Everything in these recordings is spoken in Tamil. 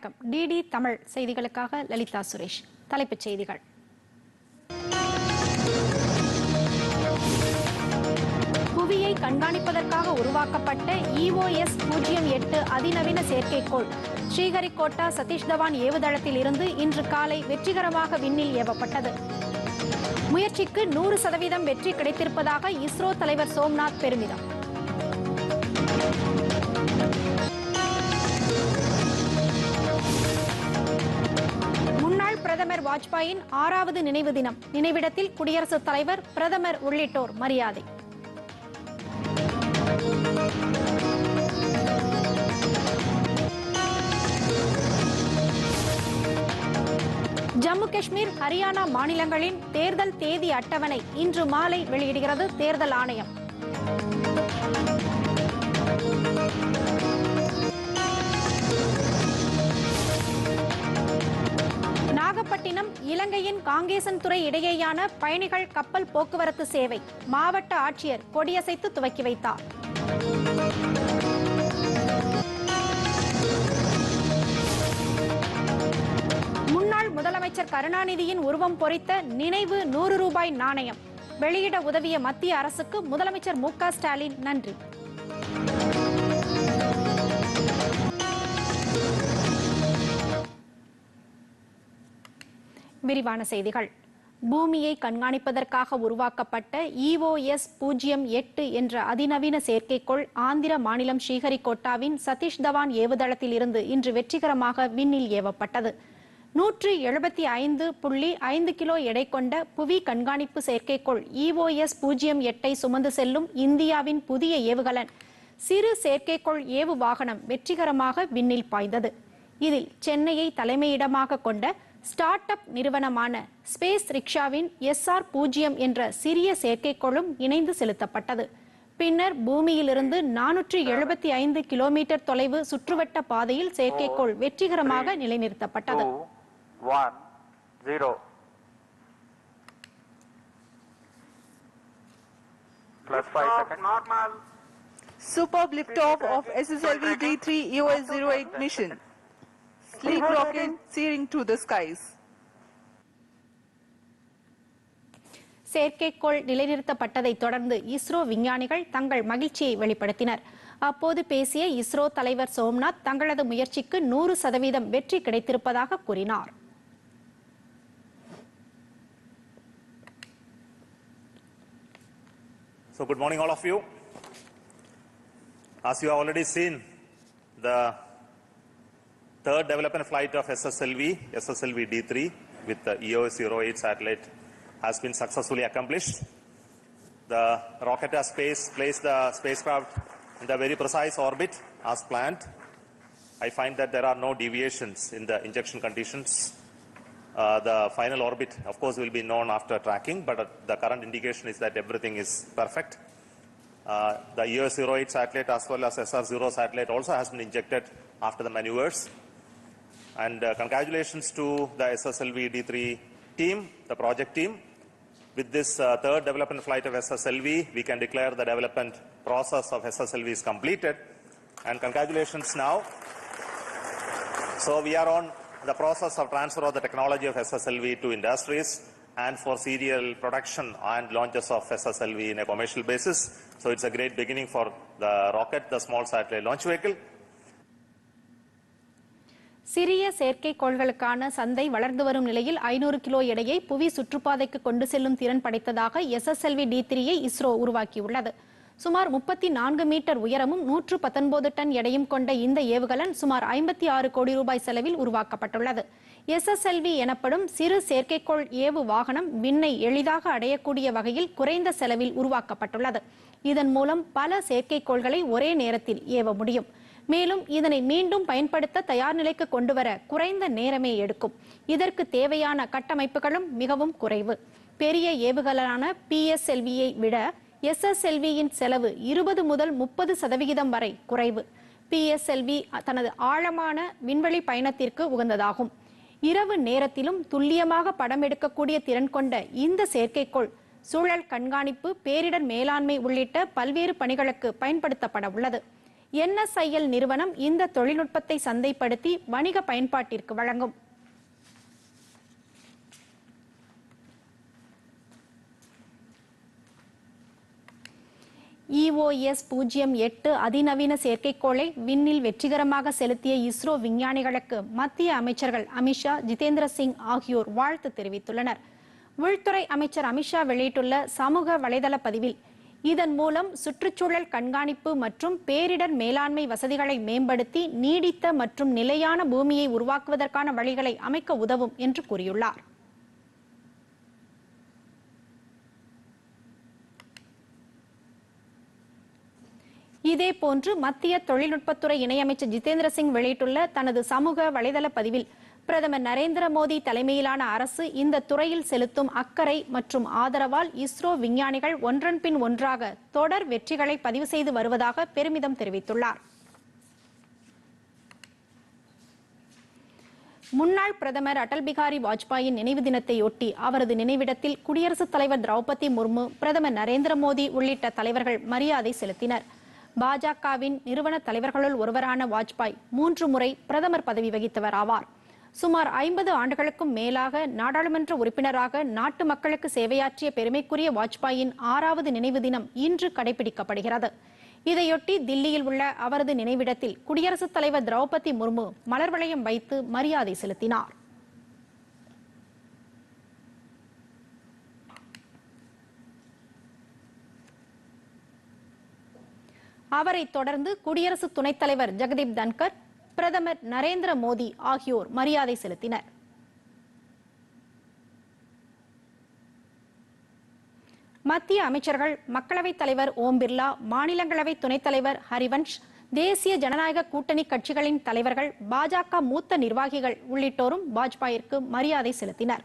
வணக்கம். டிடி தமிழ் செய்திகளுக்காக லலிதா சுரேஷ். தலைப்புச் செய்திகள். புவியை கண்காணிப்பதற்காக உருவாக்கப்பட்ட இஓஎஸ் பூஜ்ஜியம் எட்டு அதிநவீன செயற்கைக்கோள். ஸ்ரீஹரிகோட்டா சதீஷ் தவான் ஏவுதளத்தில் இருந்து இன்று காலை வெற்றிகரமாக விண்ணில் ஏவப்பட்டது. முயற்சிக்கு நூறு சதவீதம் வெற்றி கிடைத்திருப்பதாக இஸ்ரோ தலைவர் சோம்நாத் பெருமிதம். முன்னாள் பிரதமர் வாஜ்பாயின் ஆறாவது நினைவு தினம். நினைவிடத்தில் குடியரசுத் தலைவர் பிரதமர் உள்ளிட்டோர் மரியாதை. ஜம்மு காஷ்மீர் ஹரியானா மாநிலங்களின் தேர்தல் தேதி அட்டவணை இன்று மாலை வெளியிடுகிறது தேர்தல் ஆணையம். இலங்கையின் இலங்கையின் காங்கேசன்துறை இடையேயான பயணிகள் கப்பல் போக்குவரத்து சேவை மாவட்ட ஆட்சியர் கொடியசைத்து துவக்கி வைத்தார். முன்னாள் முதலமைச்சர் கருணாநிதியின் உருவம் பொறித்த நினைவு நூறு ரூபாய் நாணயம். வெளியிட உதவிய மத்திய அரசுக்கு முதலமைச்சர் மு க ஸ்டாலின் நன்றி. விரிவான செய்திகள். பூமியை கண்காணிப்பதற்காக உருவாக்கப்பட்ட இஓஎஸ் பூஜ்ஜியம் எட்டு என்ற அதிநவீன செயற்கைக்கோள் ஆந்திர மாநிலம் ஸ்ரீஹரிகோட்டாவின் சதீஷ் தவான் ஏவுதளத்தில் இருந்து இன்று வெற்றிகரமாக விண்ணில் ஏவப்பட்டது. நூற்று எழுபத்தி ஐந்து புள்ளி ஐந்து கிலோ எடை கொண்ட புவி கண்காணிப்பு செயற்கைக்கோள் இஓஎஸ் பூஜ்ஜியம் எட்டை சுமந்து செல்லும் இந்தியாவின் புதிய ஏவுகலன் சிறு செயற்கைக்கோள் ஏவு வாகனம் வெற்றிகரமாக விண்ணில் பாய்ந்தது. இதில் சென்னையை தலைமையிடமாக கொண்ட ஸ்டார்ட் அப் நிறுவனமான ஸ்பேஸ் ரிக்ஷாவின் எஸ்ஆர் பூஜ்ஜியம் என்ற சிறிய செயற்கைக்கோளும் இணைந்து செலுத்தப்பட்டது பின்னர் பூமியிலிருந்து நானூற்றி எழுபத்தி ஐந்து கிலோமீட்டர் தொலைவு சுற்றுவட்ட பாதையில் செயற்கைக்கோள் வெற்றிகரமாக நிலைநிறுத்தப்பட்டது. Superb liftoff of SSLV D3 EOS-08 mission. Sleek rocket searing to the skies. செயற்கைக்கோள் நிலைநிறுத்தப்பட்டதை தொடர்ந்து இஸ்ரோ விஞ்ஞானிகள் தங்கள் மகிழ்ச்சியை வெளிப்படுத்தினர் அப்போது பேசிய இஸ்ரோ தலைவர் சோம்நாத் தங்களது முயற்சிக்கு நூறு சதவீதம் வெற்றி கிடைத்திருப்பதாக கூறினார் So good morning all of you. As you have already seen, the third development flight of SSLV, SSLV D3 with the EOS 08 satellite has been successfully accomplished. The rocket has space, placed the spacecraft in the very precise orbit as planned. I find that there are no deviations in the injection conditions. Uh, the final orbit, of course, will be known after tracking, but uh, the current indication is that everything is perfect. Uh, the EOS 08 satellite as well as SR 0 satellite also has been injected after the maneuvers. And uh, congratulations to the SSLV D3 team, the project team. With this uh, third development flight of SSLV, we can declare the development process of SSLV is completed. And congratulations now so we are on the process of transfer of the technology of SSLV to industries and for serial production and launches of SSLV in a commercial basis. So it's a great beginning for the rocket, the small satellite launch vehicle. சிறிய செயற்கைக்கோள்களுக்கான சந்தை வளர்ந்து வரும் நிலையில் ஐநூறு கிலோ எடையை புவி சுற்றுப்பாதைக்கு கொண்டு செல்லும் திறன் படைத்ததாக எஸ்எஸ்எல்வி டி த்ரீயை இஸ்ரோ உருவாக்கியுள்ளது. சுமார் முப்பத்தி நான்கு மீட்டர் உயரமும் நூற்று பத்தொன்பது டன் எடையும் கொண்ட இந்த ஏவுகலன் சுமார் ஐம்பத்தி ஆறு கோடி ரூபாய் செலவில் உருவாக்கப்பட்டுள்ளது. எஸ்எஸ்எல்வி எனப்படும் சிறு செயற்கைக்கோள் ஏவு வாகனம் விண்ணை எளிதாக அடையக்கூடிய வகையில் குறைந்த செலவில் உருவாக்கப்பட்டுள்ளது. இதன் மூலம் பல செயற்கைக்கோள்களை ஒரே நேரத்தில் ஏவ முடியும். மேலும் இதனை மீண்டும் பயன்படுத்த தயார் நிலைக்கு கொண்டுவர குறைந்த நேரமே எடுக்கும். இதற்கு தேவையான கட்டமைப்புகளும் மிகவும் குறைவு. பெரிய ஏவுகளான பிஎஸ்எல்வியை விட எஸ்எஸ்எல்வியின் செலவு இருபது முதல் முப்பது சதவிகிதம் வரை குறைவு. பிஎஸ்எல்வி தனது ஆழமான விண்வெளி பயணத்திற்கு உகந்ததாகும். இரவு நேரத்திலும் துல்லியமாக படம் எடுக்கக்கூடிய திறன் கொண்ட இந்த செயற்கைக்கோள் சூழல் கண்காணிப்பு பேரிடர் மேலாண்மை உள்ளிட்ட பல்வேறு பணிகளுக்கு பயன்படுத்தப்பட உள்ளது. என்எஸ்ஐஎல் நிறுவனம் இந்த தொழில்நுட்பத்தை சந்தைப்படுத்தி வணிக பயன்பாட்டிற்கு வழங்கும்? இஓஎஸ் பூஜ்ஜியம் எட்டு அதிநவீன செயற்கைக்கோளை விண்ணில் வெற்றிகரமாக செலுத்திய இஸ்ரோ விஞ்ஞானிகளுக்கு மத்திய அமைச்சர்கள் அமித்ஷா ஜிதேந்திர சிங் ஆகியோர் வாழ்த்து தெரிவித்துள்ளனர். உள்துறை அமைச்சர் அமித்ஷா வெளியிட்டுள்ள சமூக வலைதள பதிவில் இதன் மூலம் சுற்றுச்சூழல் கண்காணிப்பு மற்றும் பேரிடர் மேலாண்மை வசதிகளை மேம்படுத்தி நீடித்த மற்றும் நிலையான பூமியை உருவாக்குவதற்கான வழிகளை அமைக்க உதவும் என்று கூறியுள்ளார். இதேபோன்று மத்திய தொழில்நுட்பத்துறை இணையமைச்சர் ஜிதேந்திர சிங் வெளியிட்டுள்ள தனது சமூக வலைதள பதிவில் பிரதமர் நரேந்திர மோடி தலைமையிலான அரசு இந்த துறையில் செலுத்தும் அக்கறை மற்றும் ஆதரவால் இஸ்ரோ விஞ்ஞானிகள் ஒன்றன் பின் ஒன்றாக தொடர் வெற்றிகளை பதிவு செய்து வருவதாக பெருமிதம் தெரிவித்துள்ளார். முன்னாள் பிரதமர் அடல் பிகாரி வாஜ்பாயின் நினைவு தினத்தையொட்டி அவரது நினைவிடத்தில் குடியரசுத் தலைவர் திரௌபதி முர்மு பிரதமர் நரேந்திர மோடி உள்ளிட்ட தலைவர்கள் மரியாதை செலுத்தினர். பாஜகவின் நிறுவன தலைவர்களுள் ஒருவரான வாஜ்பாய் மூன்று முறை பிரதமர் பதவி வகித்தவர் ஆவார். சுமார் ஐம்பது ஆண்டுகளுக்கும் மேலாக நாடாளுமன்ற உறுப்பினராக நாட்டு மக்களுக்கு சேவையாற்றிய பெருமைக்குரிய வாஜ்பாயின் ஆறாவது நினைவு தினம் இன்று கடைபிடிக்கப்படுகிறது. இதையொட்டி தில்லியில் உள்ள அவரது நினைவிடத்தில் குடியரசுத் தலைவர் திரௌபதி முர்மு மலர் வளையம் வைத்து மரியாதை செலுத்தினார். அவரை தொடர்ந்து குடியரசு துணைத் தலைவர் ஜெகதீப் தன்கர் பிரதமர் நரேந்திர மோடி ஆகியோர் மரியாதை செலுத்தினர். மத்திய அமைச்சர்கள் மக்களவைத் தலைவர் ஓம் பிர்லா மாநிலங்களவை துணைத் தலைவர் ஹரிவன்ஷ் தேசிய ஜனநாயக கூட்டணி கட்சிகளின் தலைவர்கள் பாஜக மூத்த நிர்வாகிகள் உள்ளிட்டோரும் வாஜ்பாயிற்கு மரியாதை செலுத்தினர்.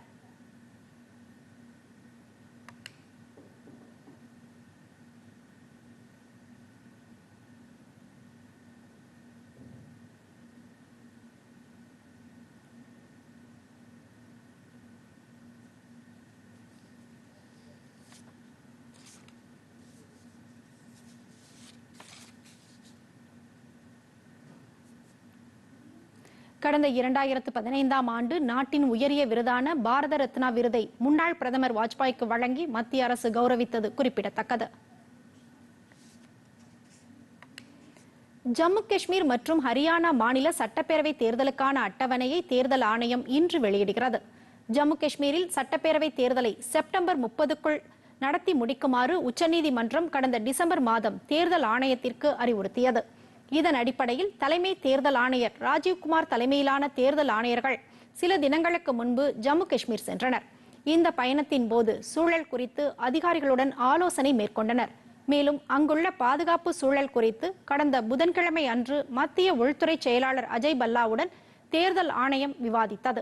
கடந்த இரண்டாயிரத்து பதினைந்தாம் ஆண்டு நாட்டின் உயரிய விருதான பாரத ரத்னா விருதை முன்னாள் பிரதமர் வாஜ்பாய்க்கு வழங்கி மத்திய அரசு கௌரவித்தது குறிப்பிடத்தக்கது. ஜம்மு காஷ்மீர் மற்றும் ஹரியானா மாநில சட்டப்பேரவை தேர்தலுக்கான அட்டவணையை தேர்தல் ஆணையம் இன்று வெளியிடுகிறது. ஜம்மு காஷ்மீரில் சட்டப்பேரவை தேர்தலை செப்டம்பர் முப்பதுக்குள் நடத்தி முடிக்குமாறு உச்சநீதிமன்றம் கடந்த டிசம்பர் மாதம் தேர்தல் ஆணையத்திற்கு அறிவுறுத்தியது. இதன் அடிப்படையில் தலைமை தேர்தல் ஆணையர் ராஜீவ்குமார் தலைமையிலான தேர்தல் ஆணையர்கள் சில தினங்களுக்கு முன்பு ஜம்மு காஷ்மீர் சென்றனர். இந்த பயணத்தின் போது சூழல் குறித்து அதிகாரிகளுடன் ஆலோசனை மேற்கொண்டனர். மேலும் அங்குள்ள பாதுகாப்பு சூழல் குறித்து கடந்த புதன்கிழமை அன்று மத்திய உள்துறை செயலாளர் அஜய் பல்லாவுடன் தேர்தல் ஆணையம் விவாதித்தது.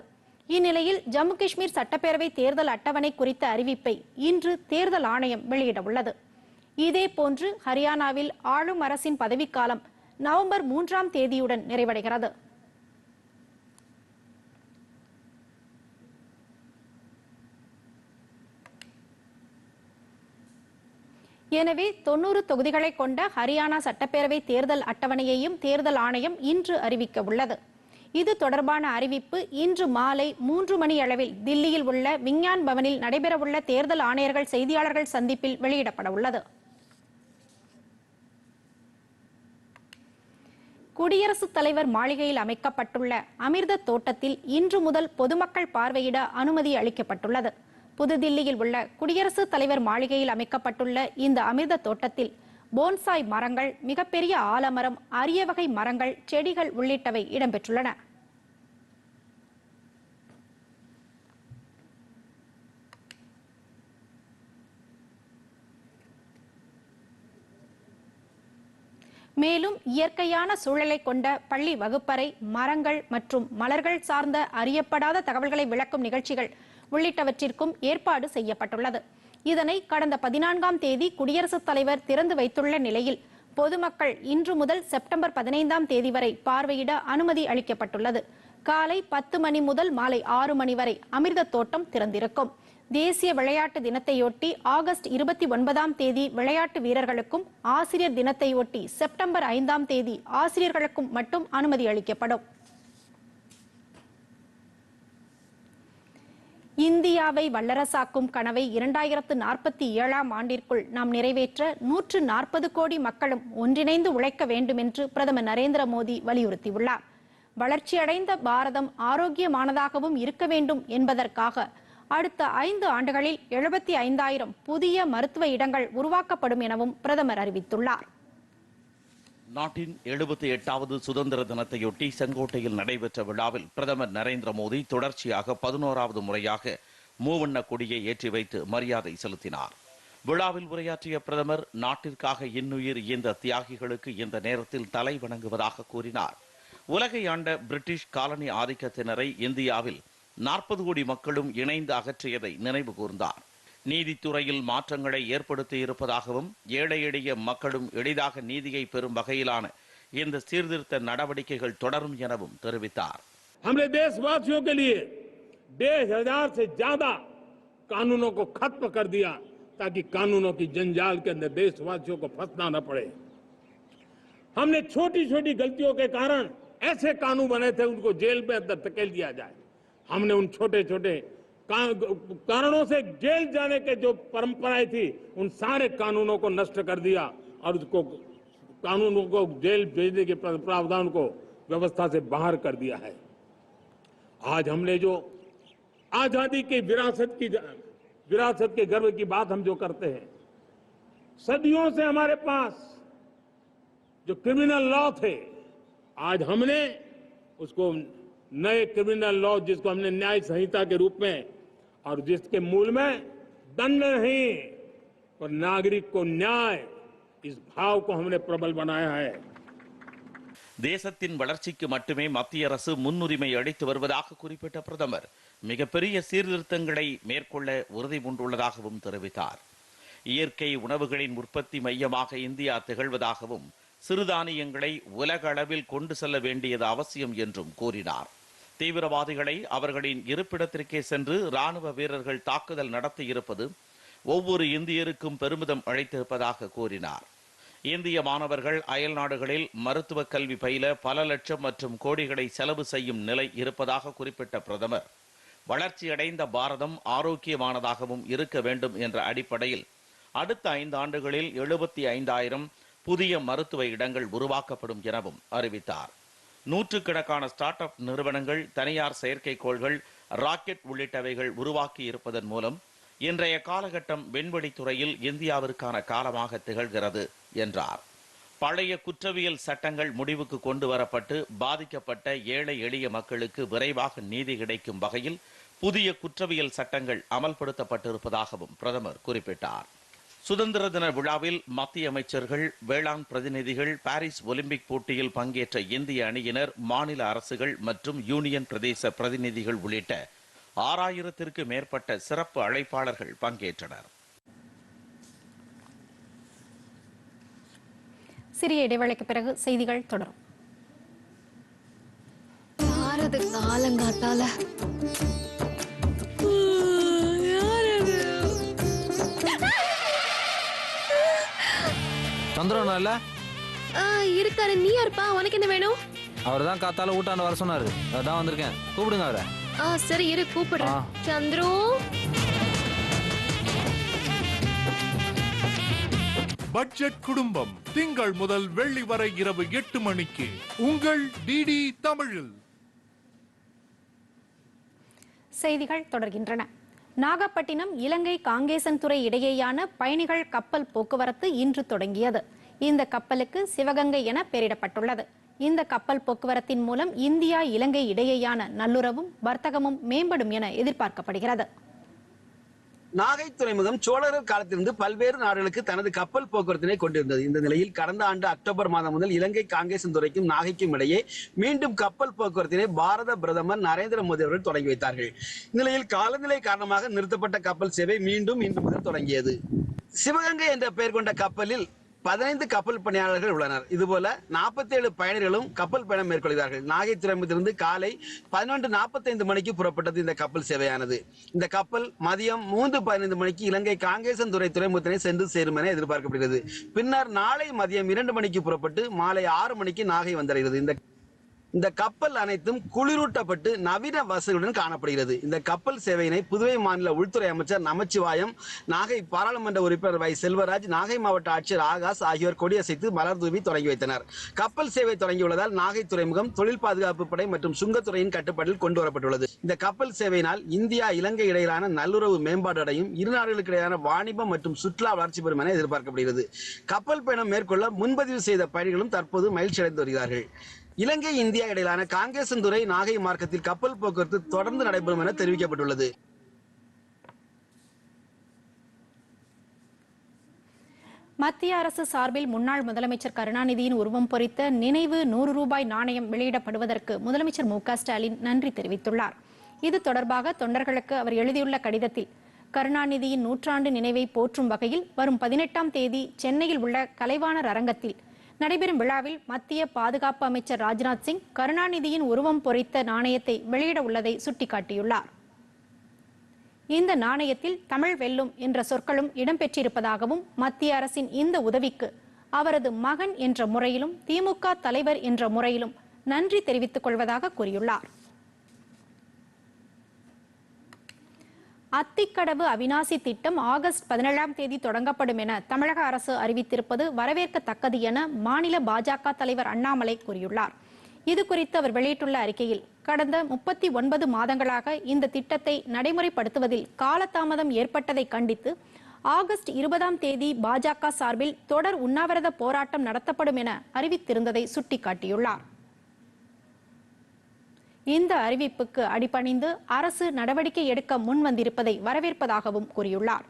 இந்நிலையில் ஜம்மு காஷ்மீர் சட்டப்பேரவை தேர்தல் அட்டவணை குறித்த அறிவிப்பை இன்று தேர்தல் ஆணையம் வெளியிட உள்ளது இதேபோன்று ஹரியானாவில் ஆளும் அரசின் பதவிக்காலம் நவம்பர் மூன்றாம் தேதியுடன் நிறைவடைகிறது. எனவே தொன்னூறு தொகுதிகளை கொண்ட ஹரியானா சட்டப்பேரவை தேர்தல் அட்டவணையையும் தேர்தல் ஆணையம் இன்று அறிவிக்க உள்ளது. இது தொடர்பான அறிவிப்பு இன்று மாலை மூன்று மணி அளவில் தில்லியில் உள்ள விஞ்ஞான் பவனில் நடைபெறவுள்ள தேர்தல் ஆணையர்கள் செய்தியாளர்கள் சந்திப்பில் வெளியிடப்பட உள்ளது. குடியரசுத் தலைவர் மாளிகையில் அமைக்கப்பட்டுள்ள அமிர்த தோட்டத்தில் இன்று முதல் பொதுமக்கள் பார்வையிட அனுமதி அளிக்கப்பட்டுள்ளது. புதுதில்லியில் உள்ள குடியரசுத் தலைவர் மாளிகையில் அமைக்கப்பட்டுள்ள இந்த அமிர்த தோட்டத்தில் போன்சாய் மரங்கள் மிகப்பெரிய ஆலமரம் அரிய வகை மரங்கள் செடிகள் உள்ளிட்டவை இடம்பெற்றுள்ளன. மேலும் இயற்கையான சூழலை கொண்ட பள்ளி வகுப்பறை மரங்கள் மற்றும் மலர்கள் சார்ந்த அறியப்படாத தகவல்களை விளக்கும் நிகழ்ச்சிகள் உள்ளிட்டவற்றிற்கும் ஏற்பாடு செய்யப்பட்டுள்ளது. இதனை கடந்த பதினான்காம் தேதி குடியரசுத் தலைவர் திறந்து வைத்துள்ள நிலையில் பொதுமக்கள் இன்று முதல் செப்டம்பர் பதினைந்தாம் தேதி வரை பார்வையிட அனுமதி அளிக்கப்பட்டுள்ளது. காலை பத்து மணி முதல் மாலை ஆறு மணி வரை அமிர்த தோட்டம் திறந்திருக்கும். தேசிய விளையாட்டு தினத்தையொட்டி ஆகஸ்ட் இருபத்தி ஒன்பதாம் தேதி விளையாட்டு வீரர்களுக்கும் ஆசிரியர் தினத்தையொட்டி செப்டம்பர் ஐந்தாம் தேதி ஆசிரியர்களுக்கும் மட்டும் அனுமதி அளிக்கப்படும். இந்தியாவை வல்லரசாக்கும் கனவை இரண்டாயிரத்து நாற்பத்தி ஏழாம் ஆண்டிற்குள் நாம் நிறைவேற்ற நூற்று நாற்பது கோடி மக்களும் ஒன்றிணைந்து உழைக்க வேண்டும் என்று பிரதமர் நரேந்திர மோடி வலியுறுத்தியுள்ளார். வளர்ச்சியடைந்த பாரதம் ஆரோக்கியமானதாகவும் இருக்க வேண்டும் என்பதற்காக அடுத்த ஐந்து ஆண்டுகளில் எழுபத்தி ஐந்தாயிரம் புதிய மருத்துவ இடங்கள் உருவாக்கப்படும் எனவும் பிரதமர் அறிவித்துள்ளார். நாட்டின் எழுபத்தி எட்டாவது சுதந்திர தினத்தையொட்டி செங்கோட்டையில் நடைபெற்ற விழாவில் பிரதமர் நரேந்திர மோடி தொடர்ச்சியாக பதினோராவது முறையாக மூவண்ண கொடியை ஏற்றி வைத்து மரியாதை செலுத்தினார். விழாவில் உரையாற்றிய பிரதமர் நாட்டிற்காக இன்னுயிர் இந்த தியாகிகளுக்கு இந்த நேரத்தில் தலை வணங்குவதாக கூறினார். உலகை ஆண்ட பிரிட்டிஷ் காலனி ஆதிக்கத்தினரை இந்தியாவில் நாற்பது கோடி மக்களும் இணைந்து அகற்றியதை நினைவு கூர்ந்தார் நீதித்துறையில் மாற்றங்களை ஏற்படுத்தி இருப்பதாகவும் ஏழை எளிய மக்களும் எளிதாக நீதியை பெறும் வகையிலான இந்த சீர்திருத்த நடவடிக்கைகள் தொடரும் எனவும் தெரிவித்தார் हमने देशवासियों के लिए डेढ़ हजार से ज्यादा कानूनों को खत्म कर दिया ताकि कानूनों की जंजाल के अंदर देशवासियों को फंसना न पड़े हमने छोटी छोटी गलतियों के कारण ऐसे कानून बने थे उनको जेल में अंदर धकेल दिया जाए हमने उन छोटे छोटे कारणों से जेल जाने के जो परंपराएँ थी, उन सारे कानूनों को नष्ट कर दिया और उसको, कानूनों को जेल भेजने के प्रावधान को व्यवस्था से बाहर कर दिया है। आज हमने जो आज़ादी की विरासत की, विरासत के गर्व की बात हम जो करते हैं, सदियों से हमारे पास जो क्रिमिनल लॉ थे, आज हमने उसको नए क्रिमिनल लॉ जिसको हमने न्याय संहिता के रूप में और जिसके मूल में दंड नहीं और नागरिक को न्याय इस भाव को हमने प्रबल बनाया है தேசத்தின் வளர்ச்சிக்கு மட்டுமே மத்திய அரசு முன்னுரிமை அளித்து வருவதாக குறிப்பிட்ட பிரதமர் மிகப்பெரிய சீர்திருத்தங்களை மேற்கொள்ள உறுதி பூண்டுள்ளதாகவும் தெரிவித்தார் இயற்கை உணவுகளின் உற்பத்தி மையமாக இந்தியா திகழ்வதாகவும் சிறுதானியங்களை உலக அளவில் கொண்டு செல்ல வேண்டியது அவசியம் என்றும் கூறினார் தீவிரவாதிகளை அவர்களின் இருப்பிடத்திற்கே சென்று ராணுவ வீரர்கள் தாக்குதல் நடத்தியிருப்பது ஒவ்வொரு இந்தியருக்கும் பெருமிதம் அளித்திருப்பதாக கூறினார். இந்திய மாணவர்கள் அயல் நாடுகளில் மருத்துவ கல்வி பயில பல லட்சம் மற்றும் கோடிகளை செலவு செய்யும் நிலை இருப்பதாக குறிப்பிட்ட பிரதமர். வளர்ச்சியடைந்த பாரதம் ஆரோக்கியமானதாகவும் இருக்க வேண்டும் என்ற அடிப்படையில் அடுத்த ஐந்து ஆண்டுகளில் எழுபத்தி ஐந்தாயிரம் புதிய மருத்துவ இடங்கள் உருவாக்கப்படும் எனவும் அறிவித்தார். நூற்றுக்கணக்கான ஸ்டார்ட் அப் நிறுவனங்கள் தனியார் செயற்கைக்கோள்கள் ராக்கெட் உள்ளிட்டவைகள் உருவாக்கி இருப்பதன் மூலம் இன்றைய காலகட்டம் விண்வெளித்துறையில் இந்தியாவிற்கான காலமாக திகழ்கிறது என்றார். பழைய குற்றவியல் சட்டங்கள் முடிவுக்கு கொண்டு வரப்பட்டு பாதிக்கப்பட்ட ஏழை எளிய மக்களுக்கு விரைவாக நீதி கிடைக்கும் வகையில் புதிய குற்றவியல் சட்டங்கள் அமல்படுத்தப்பட்டிருப்பதாகவும் பிரதமர் குறிப்பிட்டார். சுதந்திர தின விழாவில் மத்திய அமைச்சர்கள் வேளாண் பிரதிநிதிகள் பாரிஸ் ஒலிம்பிக் போட்டியில் பங்கேற்ற இந்திய அணியினர் மாநில அரசுகள் மற்றும் யூனியன் பிரதேச பிரதிநிதிகள் உள்ளிட்ட ஆறாயிரத்திற்கு மேற்பட்ட சிறப்பு அழைப்பாளர்கள் பங்கேற்றனர். சிறிய இடைவேளைக்கு பிறகு செய்திகள் தொடரும். காலங்காத்தால ஆ, இருக்காரு. நீ யாருப்பா? உனக்கு என்ன வேணும்? அவர் தான் காத்தால ஊட்டாண்டு வர சொன்னாரு. அதான் வந்திருக்கேன். கூப்பிடுங்க அவரை. ஆ சரி இரு கூப்பிடுறேன். சந்துரு. பட்ஜெட் குடும்பம் திங்கள் முதல் வெள்ளி வரை இரவு எட்டு மணிக்கு. உங்கள் டிடி தமிழில். செய்திகள் தொடர்கின்றன. நாகப்பட்டினம் இலங்கை காங்கேசன்துறை இடையேயான பயணிகள் கப்பல் போக்குவரத்து இன்று தொடங்கியது. இந்த கப்பலுக்கு சிவகங்கை என பெயரிடப்பட்டுள்ளது. இந்த கப்பல் போக்குவரத்தின் மூலம் இந்தியா இலங்கை இடையேயான நல்லுறவும் வர்த்தகமும் மேம்படும் என எதிர்பார்க்கப்படுகிறது. நாகை துறைமுகம் சோழர்கள் காலத்திலிருந்து பல்வேறு நாடுகளுக்கு தனது கப்பல் போக்குவரத்தினை கொண்டிருந்தது. இந்த நிலையில் கடந்த ஆண்டு அக்டோபர் மாதம் முதல் இலங்கை காங்கேசன் துறைக்கும் நாகைக்கும் இடையே மீண்டும் கப்பல் போக்குவரத்தினை பாரத பிரதமர் நரேந்திர மோடி அவர்கள் தொடங்கி வைத்தார்கள். இந்நிலையில் காலநிலை காரணமாக நிறுத்தப்பட்ட கப்பல் சேவை மீண்டும் இன்று முதல் தொடங்கியது. சிவகங்கை என்ற பெயர் கொண்ட கப்பலில் பதினைந்து கப்பல் பணியாளர்கள் உள்ளனர். இதுபோல நாற்பத்தி ஏழு பயணிகளும் கப்பல் பயணம் மேற்கொள்கிறார்கள். நாகை துறைமுகத்திலிருந்து காலை பதினொன்று நாற்பத்தைந்து மணிக்கு புறப்பட்டது இந்த கப்பல் சேவையானது. இந்த கப்பல் மதியம் மூன்று பதினைந்து மணிக்கு இலங்கை காங்கேசன்துறை துறைமுகத்தினை சென்று சேரும் என எதிர்பார்க்கப்படுகிறது. பின்னர் நாளை மதியம் இரண்டு மணிக்கு புறப்பட்டு மாலை ஆறு மணிக்கு நாகை வந்தடைகிறது. இந்த இந்த கப்பல் அனைத்தும் குளிரூட்டப்பட்டு நவீன வசதியுடன் காணப்படுகிறது. இந்த கப்பல் சேவையினை புதுவை மாநில உள்துறை அமைச்சர் நமச்சிவாயம் நாகை பாராளுமன்ற உறுப்பினர் வை செல்வராஜ் நாகை மாவட்ட ஆட்சியர் ஆகாஷ் ஆகியோர் கொடியசைத்து மலர் தூவி தொடங்கி வைத்தனர். கப்பல் சேவை தொடங்கியுள்ளதால் நாகை துறைமுகம் தொழில் பாதுகாப்பு படை மற்றும் சுங்கத்துறையின் கட்டுப்பாட்டில் கொண்டு வரப்பட்டுள்ளது இந்த கப்பல் சேவையினால் இந்தியா இலங்கை இடையிலான நல்லுறவு மேம்பாடு அடையும் இரு நாடுகளுக்கு இடையிலான வாணிபம் மற்றும் சுற்றுலா வளர்ச்சி பெறும் என எதிர்பார்க்கப்படுகிறது. கப்பல் பயணம் மேற்கொள்ள முன்பதிவு செய்த பயணிகளும் தற்போது மகிழ்ச்சி அடைந்து வருகிறார்கள். இலங்கை இந்தியா இடையிலான காங்கேசன்துறை நாகை மார்க்கத்தில் கப்பல் போக்குவரத்து தொடர்ந்து நடைபெறும் என தெரிவிக்கப்பட்டுள்ளது. மத்திய அரசு சார்பில் முன்னாள் முதலமைச்சர் கருணாநிதியின் உருவம் பொறித்த நினைவு நூறு ரூபாய் நாணயம் வெளியிடப்படுவதற்கு முதலமைச்சர் மு ஸ்டாலின் நன்றி தெரிவித்துள்ளார். இது தொடர்பாக தொண்டர்களுக்கு அவர் எழுதியுள்ள கடிதத்தில் கருணாநிதியின் நூற்றாண்டு நினைவை போற்றும் வகையில் வரும் பதினெட்டாம் தேதி சென்னையில் உள்ள கலைவாணர் அரங்கத்தில் நடைபெறும் விழாவில் மத்திய பாதுகாப்பு அமைச்சர் ராஜ்நாத் சிங் கருணாநிதியின் உருவம் பொறித்த நாணயத்தை வெளியிட உள்ளதை சுட்டிக்காட்டியுள்ளார். இந்த நாணயத்தில் தமிழ் வெல்லும் என்ற சொற்களும் இடம்பெற்றிருப்பதாகவும் மத்திய அரசின் இந்த உதவிக்கு அவரது மகன் என்ற முறையிலும் திமுக தலைவர் என்ற முறையிலும் நன்றி தெரிவித்துக் கொள்வதாக கூறியுள்ளார். அத்திக்கடவு அவினாசி திட்டம் ஆகஸ்ட் பதினேழாம் தேதி தொடங்கப்படும் என தமிழக அரசு அறிவித்திருப்பது வரவேற்கத்தக்கது என மாநில பாஜக தலைவர் அண்ணாமலை கூறியுள்ளார். இது குறித்து அவர் வெளியிட்டுள்ள அறிக்கையில் கடந்த முப்பத்தி ஒன்பது மாதங்களாக இந்த திட்டத்தை நடைமுறைப்படுத்துவதில் காலதாமதம் ஏற்பட்டதை கண்டித்து ஆகஸ்ட் இருபதாம் தேதி பாஜக சார்பில் தொடர் உண்ணாவிரத போராட்டம் நடத்தப்படும் என அறிவித்திருந்ததை சுட்டிக்காட்டியுள்ளார். இந்த அறிவிப்புக்கு அடிபணிந்து அரசு நடவடிக்கை எடுக்க முன் வந்திருப்பதை வரவேற்பதாகவும் கூறியுள்ளார்.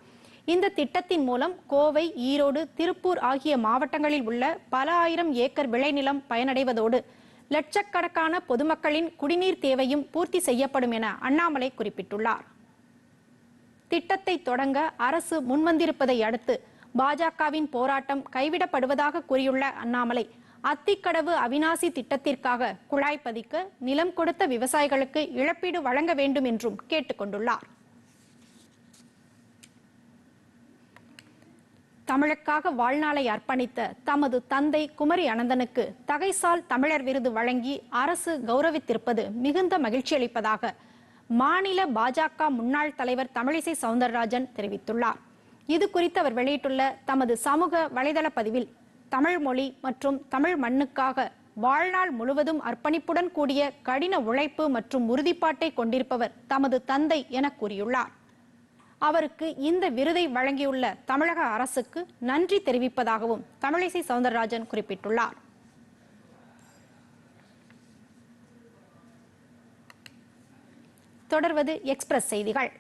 இந்த திட்டத்தின் மூலம் கோவை ஈரோடு திருப்பூர் ஆகிய மாவட்டங்களில் உள்ள பல ஆயிரம் ஏக்கர் விளைநிலம் பயனடைவதோடு லட்சக்கணக்கான பொதுமக்களின் குடிநீர் தேவையும் பூர்த்தி செய்யப்படும் என அண்ணாமலை குறிப்பிட்டுள்ளார். திட்டத்தை தொடங்க அரசு முன்வந்திருப்பதை அடுத்து பாஜகவின் போராட்டம் கைவிடப்படுவதாக கூறியுள்ள அண்ணாமலை அத்திக்கடவு அவினாசி திட்டத்திற்காக குழாய் பதிக்க நிலம் கொடுத்த விவசாயிகளுக்கு இழப்பீடு வழங்க வேண்டும் என்றும் கேட்டுக்கொண்டுள்ளார். தமிழுக்காக வாழ்நாளை அர்ப்பணித்த தமது தந்தை குமரி அனந்தனுக்கு தகைசால் தமிழர் விருது வழங்கி அரசு கௌரவித்திருப்பது மிகுந்த மகிழ்ச்சியளிப்பதாக மாநில பாஜக முன்னாள் தலைவர் தமிழிசை சவுந்தரராஜன் தெரிவித்துள்ளார். இது குறித்து அவர் வெளியிட்டுள்ள தமது சமூக வலைதள பதிவில் தமிழ் மொழி மற்றும் தமிழ் மண்ணுக்காக வாழ்நாள் முழுவதும் அர்ப்பணிப்புடன் கூடிய கடின உழைப்பு மற்றும் உறுதிப்பாட்டை கொண்டிருப்பவர் தமது தந்தை என கூறியுள்ளார். அவருக்கு இந்த விருதை வழங்கியுள்ள தமிழக அரசுக்கு நன்றி தெரிவிப்பதாகவும் தமிழிசை சவுந்தரராஜன் குறிப்பிட்டுள்ளார். தொடர்வது எக்ஸ்பிரஸ் செய்திகள்.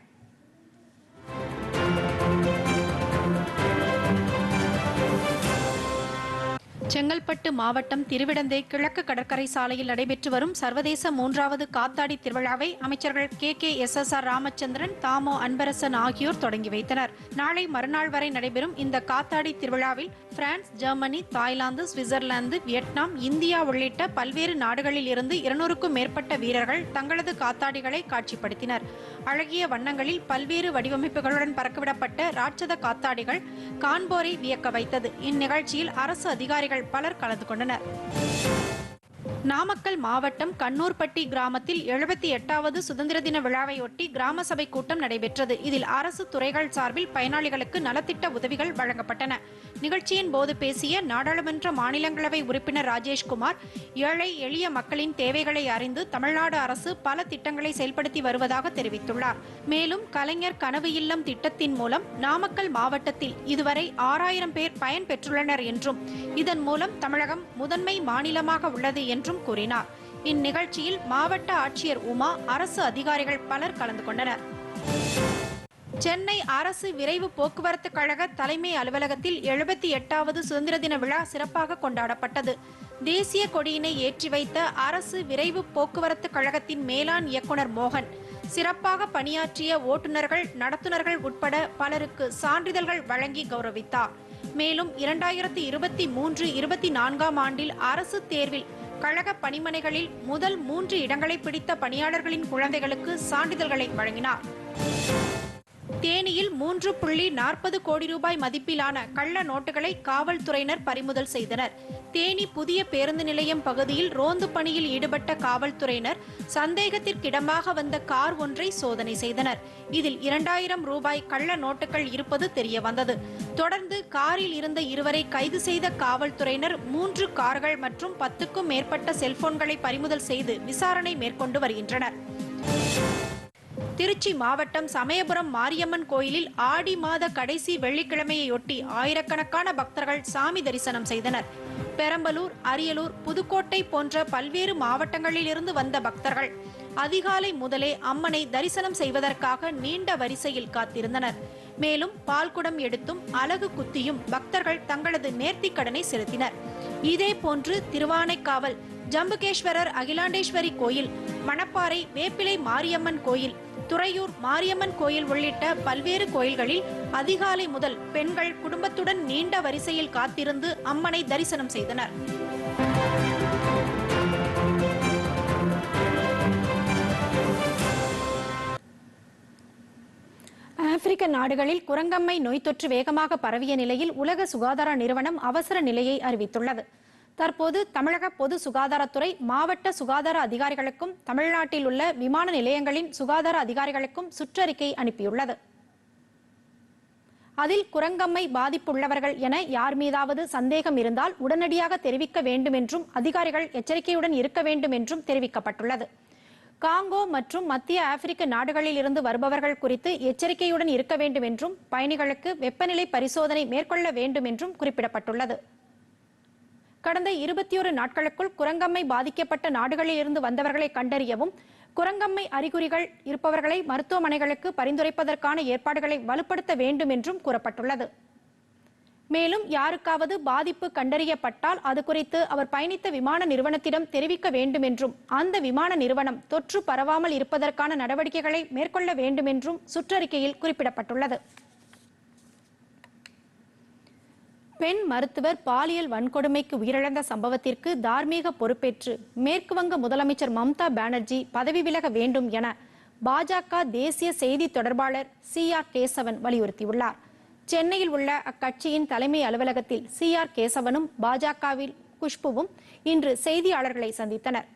செங்கல்பட்டு மாவட்டம் திருவிடந்தை கிழக்கு கடற்கரை சாலையில் நடைபெற்று வரும் சர்வதேச மூன்றாவது காத்தாடி திருவிழாவை அமைச்சர்கள் K. K. S. S. R. Ramachandran Thamo Anbarasan ஆகியோர் தொடங்கி வைத்தனர். நாளை மறுநாள் வரை நடைபெறும் இந்த காத்தாடி திருவிழாவில் France Germany Thailand Switzerland Vietnam India உள்ளிட்ட பல்வேறு நாடுகளில் இருந்து இருநூறுக்கும் மேற்பட்ட வீரர்கள் தங்களது காத்தாடிகளை காட்சிப்படுத்தினர். அழகிய வண்ணங்களில் பல்வேறு வடிவமைப்புகளுடன் பறக்கவிடப்பட்ட ராட்சத காத்தாடிகள் காண்போரை வியக்க வைத்தது. இந்நிகழ்ச்சியில் அரசு அதிகாரிகள் பலர் கலந்து கொண்டனர். நாமக்கல் மாவட்டம் கண்ணூர்பட்டி கிராமத்தில் எழுபத்தி எட்டாவது சுதந்திர தின விழாவையொட்டி கிராம சபை கூட்டம் நடைபெற்றது. இதில் அரசு துறைகள் சார்பில் பயனாளிகளுக்கு நலத்திட்ட உதவிகள் வழங்கப்பட்டன. நிகழ்ச்சியின் போது பேசிய நாடாளுமன்ற மாநிலங்களவை உறுப்பினர் ராஜேஷ்குமார் ஏழை எளிய மக்களின் தேவைகளை அறிந்து தமிழ்நாடு அரசு பல திட்டங்களை செயல்படுத்தி வருவதாக தெரிவித்துள்ளார். மேலும் கலைஞர் கனவு இல்லம் திட்டத்தின் மூலம் நாமக்கல் மாவட்டத்தில் இதுவரை ஆறாயிரம் பேர் பயன் பெற்றுள்ளனர் என்றும் இதன் மூலம் தமிழகம் முதன்மை மாநிலமாக உள்ளது என்றும் கூறினார். இந்நிகழ்ச்சியில் மாவட்ட ஆட்சியர் உமா அரசு அதிகாரிகள் பலர் கலந்து கொண்டனர். சென்னை அரசு விரைவு போக்குவரத்து கழக தலைமை அலுவலகத்தில் எழுபத்தி எட்டாவது சுதந்திர தின விழா சிறப்பாக கொண்டாடப்பட்டது. தேசிய கொடியினை ஏற்றி வைத்த அரசு விரைவு போக்குவரத்து கழகத்தின் மேலாண் இயக்குனர் மோகன் சிறப்பாக பணியாற்றிய ஓட்டுநர்கள் நடத்துனர்கள் உட்பட பலருக்கு சான்றிதழ்கள் வழங்கி கௌரவித்தார். மேலும் இரண்டாயிரத்தி இருபத்தி மூன்று இருபத்தி நான்காம் ஆண்டில் அரசு தேர்வில் கழக பணிமனைகளில் முதல் மூன்று இடங்களை பிடித்த பணியாளர்களின் குழந்தைகளுக்கு சான்றிதழ்களை வழங்கினார். தேனியில் மூன்று புள்ளி நாற்பது கோடி ரூபாய் மதிப்பிலான கள்ள நோட்டுகளை காவல்துறையினர் பறிமுதல் செய்தனர். தேனி புதிய பேருந்து நிலையம் பகுதியில் ரோந்து பணியில் ஈடுபட்ட காவல்துறையினர் சந்தேகத்திற்கிடமாக வந்த கார் ஒன்றை சோதனை செய்தனர். இதில் இரண்டாயிரம் ரூபாய் கள்ள நோட்டுகள் இருப்பது தெரியவந்தது. தொடர்ந்து காரில் இருந்த இருவரை கைது செய்த காவல்துறையினர் மூன்று கார்கள் மற்றும் பத்துக்கும் மேற்பட்ட செல்போன்களை பறிமுதல் செய்து விசாரணை மேற்கொண்டு வருகின்றனர். திருச்சி மாவட்டம் சமயபுரம் மாரியம்மன் கோயிலில் ஆடி மாத கடைசி வெள்ளிக்கிழமையொட்டி ஆயிரக்கணக்கான பக்தர்கள் சாமி தரிசனம் செய்தனர். பெரம்பலூர் அரியலூர் புதுக்கோட்டை போன்ற பல்வேறு மாவட்டங்களிலிருந்து வந்த பக்தர்கள் அதிகாலை முதலே அம்மனை தரிசனம் செய்வதற்காக நீண்ட வரிசையில் காத்திருந்தனர். மேலும் பால்குடம் எடுத்தும் அலகு குத்தியும் பக்தர்கள் தங்களது நேர்த்திக் கடனை செலுத்தினர். இதே போன்று திருவானைக்காவல் ஜம்புகேஸ்வரர் அகிலாண்டேஸ்வரி கோயில் மணப்பாறை வேப்பிலை மாரியம்மன் கோயில் துறையூர் மாரியம்மன் கோயில் உள்ளிட்ட பல்வேறு கோயில்களில் அதிகாலை முதல் பெண்கள் குடும்பத்துடன் நீண்ட வரிசையில் காத்திருந்து அம்மனை தரிசனம் செய்தனர். ஆப்பிரிக்க நாடுகளில் குரங்கம்மை நோய் தொற்று வேகமாக பரவிய நிலையில் உலக சுகாதார நிறுவனம் அவசர நிலையை அறிவித்துள்ளது. தற்போது தமிழக பொது சுகாதாரத்துறை மாவட்ட சுகாதார அதிகாரிகளுக்கும் தமிழ்நாட்டில் உள்ள விமான நிலையங்களின் சுகாதார அதிகாரிகளுக்கும் சுற்றறிக்கை அனுப்பியுள்ளது. அதில் குரங்கம்மை பாதிப்புள்ளவர்கள் என யார் மீதாவது சந்தேகம் இருந்தால் உடனடியாக தெரிவிக்க வேண்டும் என்றும் அதிகாரிகள் எச்சரிக்கையுடன் இருக்க வேண்டும் என்றும் தெரிவிக்கப்பட்டுள்ளது. காங்கோ மற்றும் மத்திய ஆப்பிரிக்க நாடுகளில் இருந்து வருபவர்கள் குறித்து எச்சரிக்கையுடன் இருக்க வேண்டும் என்றும் பயணிகளுக்கு வெப்பநிலை பரிசோதனை மேற்கொள்ள வேண்டும் என்றும் குறிப்பிடப்பட்டுள்ளது. கடந்த இருபத்தி ஒரு நாட்களுக்குள் குரங்கம்மை பாதிக்கப்பட்ட நாடுகளில் இருந்து வந்தவர்களை கண்டறியவும் குரங்கம்மை அறிகுறிகள் இருப்பவர்களை மருத்துவமனைகளுக்கு பரிந்துரைப்பதற்கான ஏற்பாடுகளை வலுப்படுத்த வேண்டும் என்றும் கூறப்பட்டுள்ளது. மேலும் யாருக்காவது பாதிப்பு கண்டறியப்பட்டால் அது குறித்து அவர் பயணித்த விமான நிறுவனத்திடம் தெரிவிக்க வேண்டும் என்றும் அந்த விமான நிறுவனம் தொற்று பரவாமல் இருப்பதற்கான நடவடிக்கைகளை மேற்கொள்ள வேண்டும் என்றும் சுற்றறிக்கையில் குறிப்பிடப்பட்டுள்ளது. பெண் மருத்துவர் பாலியல் வன்கொடுமைக்கு உயிரிழந்த சம்பவத்திற்கு தார்மீக பொறுப்பேற்று மேற்குவங்க முதலமைச்சர் மம்தா பானர்ஜி பதவி விலக வேண்டும் என பாஜக தேசிய செய்தி தொடர்பாளர் சி ஆர் கேசவன் வலியுறுத்தியுள்ளார். சென்னையில் உள்ள அக்கட்சியின் தலைமை அலுவலகத்தில் சி ஆர் கேசவனும் பாஜகவில் குஷ்புவும் இன்று செய்தியாளர்களை சந்தித்தனர்.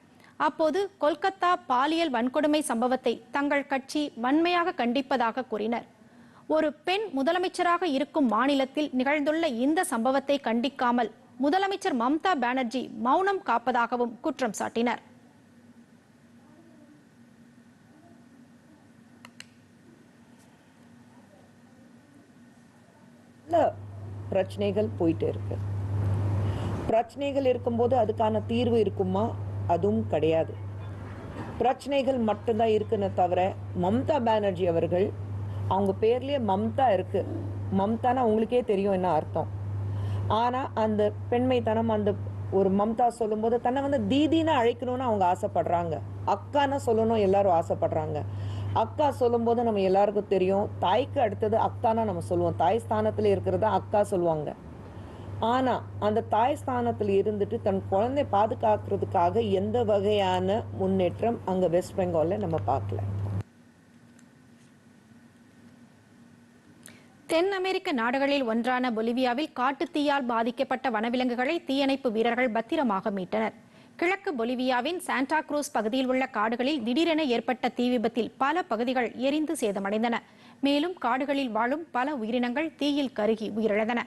அப்போது கொல்கத்தா பாலியல் வன்கொடுமை சம்பவத்தை தங்கள் கட்சி வன்மையாக கண்டிப்பதாக கூறினர். ஒரு பெண் முதலமைச்சராக இருக்கும் மாநிலத்தில் நிகழ்ந்துள்ள இந்த சம்பவத்தை கண்டிக்காமல் முதலமைச்சர் மம்தா பானர்ஜி மௌனம் காப்பதாகவும் குற்றம் சாட்டினர். பிரச்சனைகள் போயிட்டு இருக்கு. பிரச்சனைகள் இருக்கும்போது அதுக்கான தீர்வு இருக்குமா? அதுவும் கிடையாது. பிரச்சனைகள் மட்டும்தான் இருக்குன்னு தவிர மம்தா பானர்ஜி அவர்கள் அவங்க பேர்லயே மம்தா இருக்கு. மம்தானா உங்களுக்கே தெரியும் என்ன அர்த்தம். ஆனா அந்த பெண்மைத்தனம் அந்த ஒரு மம்தா சொல்லும்போது தன்னை வந்து தீதின்னு அழைக்கணும்னு அவங்க ஆசைப்படுறாங்க. அக்கான்னு சொல்லணும் எல்லாரும் ஆசைப்படுறாங்க. அக்கா சொல்லும்போது நம்ம எல்லாருக்கும் தெரியும். தாய்க்கு அடுத்தது அக்கானா நம்ம சொல்லுவோம். தாய் ஸ்தானத்தில் இருக்கிறத அக்கா சொல்லுவாங்க. ஆனால் அந்த தாய் ஸ்தானத்தில் இருந்துட்டு தன் குழந்தை பாதுகாக்கிறதுக்காக எந்த வகையான முன்னேற்றம் அங்கே வெஸ்ட் பெங்காலில் நம்ம பார்க்கல. தென் அமெரிக்க நாடுகளில் ஒன்றான பொலிவியாவில் காட்டுத்தீயால் பாதிக்கப்பட்ட வனவிலங்குகளை தீயணைப்பு வீரர்கள் பத்திரமாக மீட்டனர். கிழக்கு பொலிவியாவின் சாண்டா குரூஸ் பகுதியில் உள்ள காடுகளில் திடீரென ஏற்பட்ட தீ விபத்தில் பல பகுதிகள் எரிந்து சேதமடைந்தன. மேலும் காடுகளில் வாழும் பல உயிரினங்கள் தீயில் கருகி உயிரிழந்தன.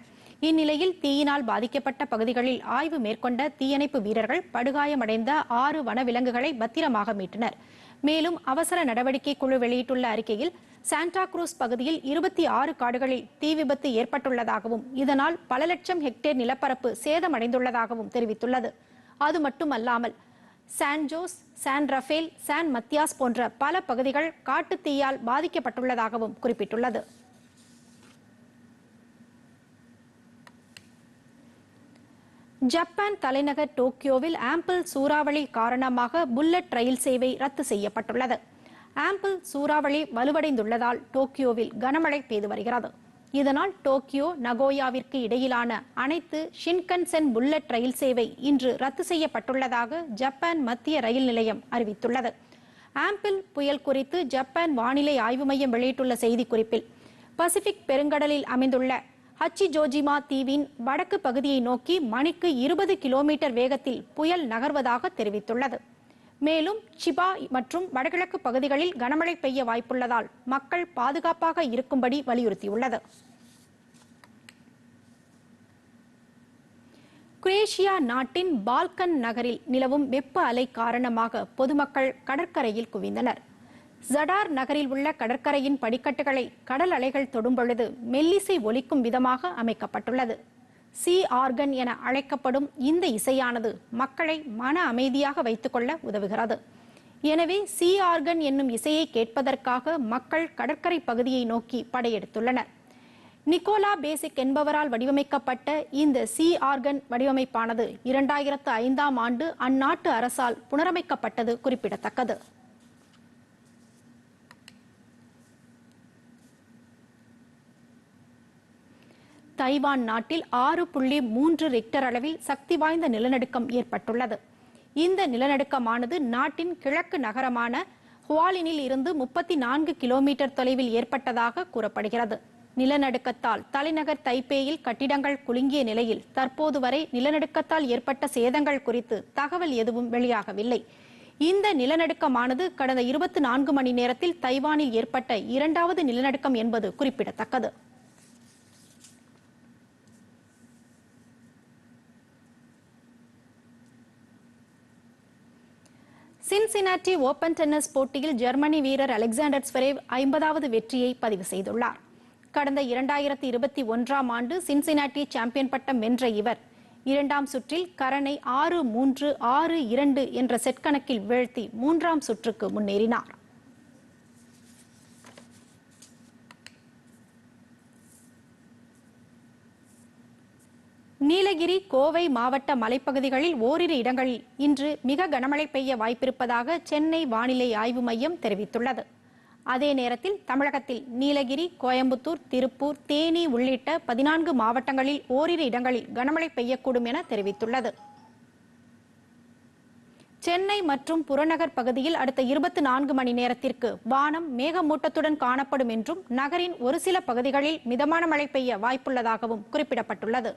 இந்நிலையில் தீயினால் பாதிக்கப்பட்ட பகுதிகளில் ஆய்வு மேற்கொண்ட தீயணைப்பு வீரர்கள் படுகாயமடைந்த ஆறு வனவிலங்குகளை பத்திரமாக மீட்டனர். மேலும் அவசர நடவடிக்கை குழு வெளியிட்டுள்ள அறிக்கையில் சாண்டா குரூஸ் பகுதியில் இருபத்தி ஆறு காடுகளில் தீ விபத்து ஏற்பட்டுள்ளதாகவும் இதனால் பல லட்சம் ஹெக்டேர் நிலப்பரப்பு சேதமடைந்துள்ளதாகவும் தெரிவித்துள்ளது. அது மட்டுமல்லாமல் San Jose San Rafael San Matias போன்ற பல பகுதிகள் காட்டுத் தீயால் பாதிக்கப்பட்டுள்ளதாகவும் குறிப்பிட்டுள்ளது. ஜப்பான் தலைநகர் டோக்கியோவில் ஆம்பிள் சூறாவளி காரணமாக புல்லட் ரயில் சேவை ரத்து செய்யப்பட்டுள்ளது. ஆம்பிள் சூறாவளி வலுவடைந்துள்ளதால் டோக்கியோவில் கனமழை பெய்து வருகிறது. இதனால் டோக்கியோ நகோயாவிற்கு இடையிலான அனைத்து ஷின்கன்சென் புல்லட் ரயில் சேவை இன்று ரத்து செய்யப்பட்டுள்ளதாக ஜப்பான் மத்திய ரயில் நிலையம் அறிவித்துள்ளது. ஆம்பிள் புயல் குறித்து ஜப்பான் வானிலை ஆய்வு மையம் வெளியிட்டுள்ள செய்திக்குறிப்பில் பசிபிக் பெருங்கடலில் அமைந்துள்ள ஹச்சிஜோஜிமா தீவின் வடக்கு பகுதியை நோக்கி மணிக்கு இருபது கிலோமீட்டர் வேகத்தில் புயல் நகர்வதாக தெரிவித்துள்ளது. மேலும் சிபா மற்றும் வடகிழக்கு பகுதிகளில் கனமழை பெய்ய வாய்ப்புள்ளதால் மக்கள் பாதுகாப்பாக இருக்கும்படி வலியுறுத்தியுள்ளது. குரேஷியா நாட்டின் பால்கன் நகரில் நிலவும் வெப்ப அலை காரணமாக பொதுமக்கள் கடற்கரையில் குவிந்தனர். ஜடார் நகரில் உள்ள கடற்கரையின் படிக்கட்டுகளை கடல் அலைகள் தொடும் பொழுது மெல்லிசை ஒலிக்கும் விதமாக அமைக்கப்பட்டுள்ளது. சி ஆர்கன் என அழைக்கப்படும் இந்த இசையானது மக்களை மன அமைதியாக வைத்துக்கொள்ள உதவுகிறது. எனவே சி ஆர்கன் என்னும் இசையை கேட்பதற்காக மக்கள் கடற்கரை பகுதியை நோக்கி படையெடுத்துள்ளனர். நிக்கோலா பேசிக் என்பவரால் வடிவமைக்கப்பட்ட இந்த சி ஆர்கன் வடிவமைப்பானது இரண்டாயிரத்து ஐந்தாம் ஆண்டு அந்நாட்டு அரசால் புனரமைக்கப்பட்டது குறிப்பிடத்தக்கது. தைவான் நாட்டில் ஆறு புள்ளி மூன்று ரிக்டர் அளவில் சக்தி வாய்ந்த நிலநடுக்கம் ஏற்பட்டுள்ளது. இந்த நிலநடுக்கமானது நாட்டின் கிழக்கு நகரமான ஹுவாலினில் இருந்து முப்பத்தி நான்கு கிலோமீட்டர் தொலைவில் ஏற்பட்டதாக கூறப்படுகிறது. நிலநடுக்கத்தால் தலைநகர் தைப்பேயில் கட்டிடங்கள் குலுங்கிய நிலையில் தற்போது வரை நிலநடுக்கத்தால் ஏற்பட்ட சேதங்கள் குறித்து தகவல் எதுவும் வெளியாகவில்லை. இந்த நிலநடுக்கமானது கடந்த இருபத்தி நான்கு மணி நேரத்தில் தைவானில் ஏற்பட்ட இரண்டாவது நிலநடுக்கம் என்பது குறிப்பிடத்தக்கது. சின்சினாட்டி ஓபன் டென்னிஸ் போட்டியில் ஜெர்மனி வீரர் அலெக்சாண்டர் ஸ்வரேவ் ஐம்பதாவது வெற்றியை பதிவு செய்துள்ளார். கடந்த இரண்டாயிரத்தி இருபத்தி ஒன்றாம் ஆண்டு சின்சினாட்டி சாம்பியன் பட்டம் வென்ற இவர் இரண்டாம் சுற்றில் கரனை ஆறு மூன்று ஆறு இரண்டு என்ற செட் கணக்கில் வீழ்த்தி மூன்றாம் சுற்றுக்கு முன்னேறினார். நீலகிரி கோவை மாவட்ட மலைப்பகுதிகளில் ஓரிரு இடங்களில் இன்று மிக கனமழை பெய்ய வாய்ப்பிருப்பதாக சென்னை வானிலை ஆய்வு மையம் தெரிவித்துள்ளது. அதே நேரத்தில் தமிழகத்தில் நீலகிரி கோயம்புத்தூர் திருப்பூர் தேனி உள்ளிட்ட பதினான்கு மாவட்டங்களில் ஓரிரு இடங்களில் கனமழை பெய்யக்கூடும் என தெரிவித்துள்ளது. சென்னை மற்றும் புறநகர் பகுதியில் அடுத்த இருபத்தி நான்கு மணி நேரத்திற்கு வானம் மேகமூட்டத்துடன் காணப்படும் என்றும் நகரின் ஒரு சில பகுதிகளில் மிதமான மழை பெய்ய வாய்ப்புள்ளதாகவும் குறிப்பிடப்பட்டுள்ளது.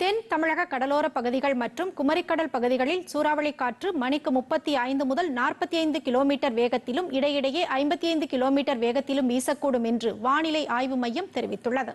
தென் தமிழக கடலோர பகுதிகள் மற்றும் குமரிக்கடல் பகுதிகளில் சூறாவளி காற்று மணிக்கு முப்பத்தி ஐந்து முதல் நாற்பத்தி ஐந்து கிலோமீட்டர் வேகத்திலும் இடையிடையே ஐம்பத்தி ஐந்து கிலோமீட்டர் வேகத்திலும் வீசக்கூடும் என்று வானிலை ஆய்வு மையம் தெரிவித்துள்ளது.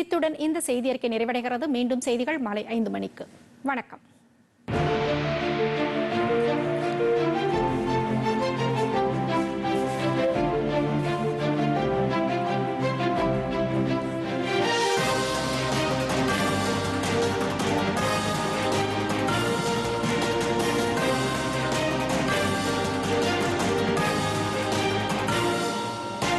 இத்துடன் இந்த செய்தியறிக்கை நிறைவடைகிறது. மீண்டும் செய்திகள் மாலை ஐந்து மணிக்கு. வணக்கம்.